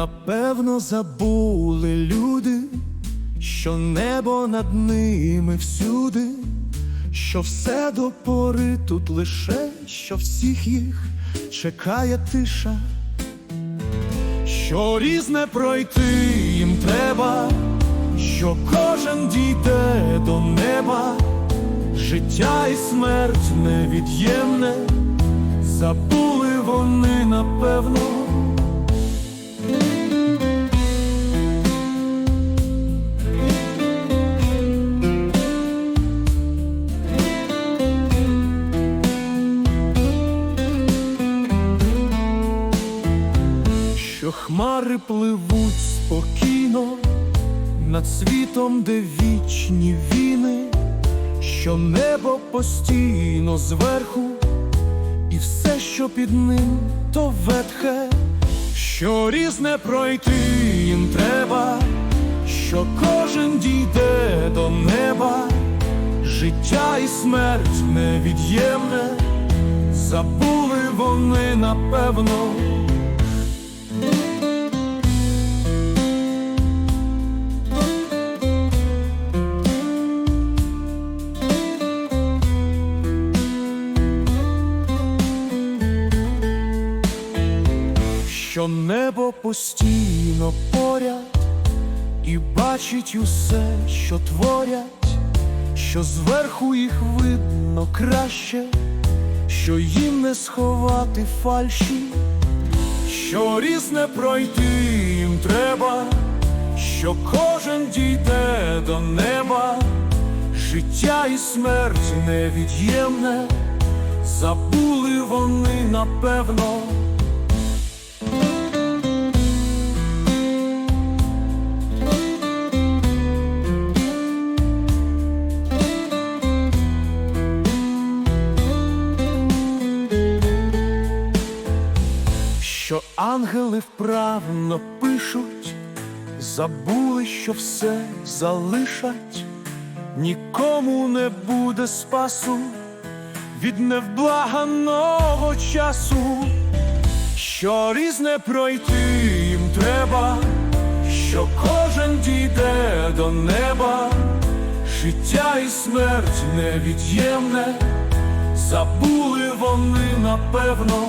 Напевно, забули люди, що небо над ними всюди, що все до пори тут лише, що всіх їх чекає тиша, що різне пройти їм треба, що кожен дійде до неба, життя і смерть невід'ємне, забули вони напевно. Хмари пливуть спокійно над світом, де вічні війни, що небо постійно зверху, і все, що під ним, то ветхе, що різне пройти їм треба, що кожен дійде до неба, життя і смерть невід'ємне, забули вони напевно. Що небо постійно поряд і бачить усе, що творять, що зверху їх видно краще, що їм не сховати фальші, що різне пройти їм треба, що кожен дійде до неба, життя і смерть невід'ємне, забули вони напевно. Ангели вправно пишуть, забули, що все залишать, нікому не буде спасу від невблаганого часу, що різне пройти їм треба, що кожен дійде до неба, життя і смерть невід'ємне, забули вони напевно.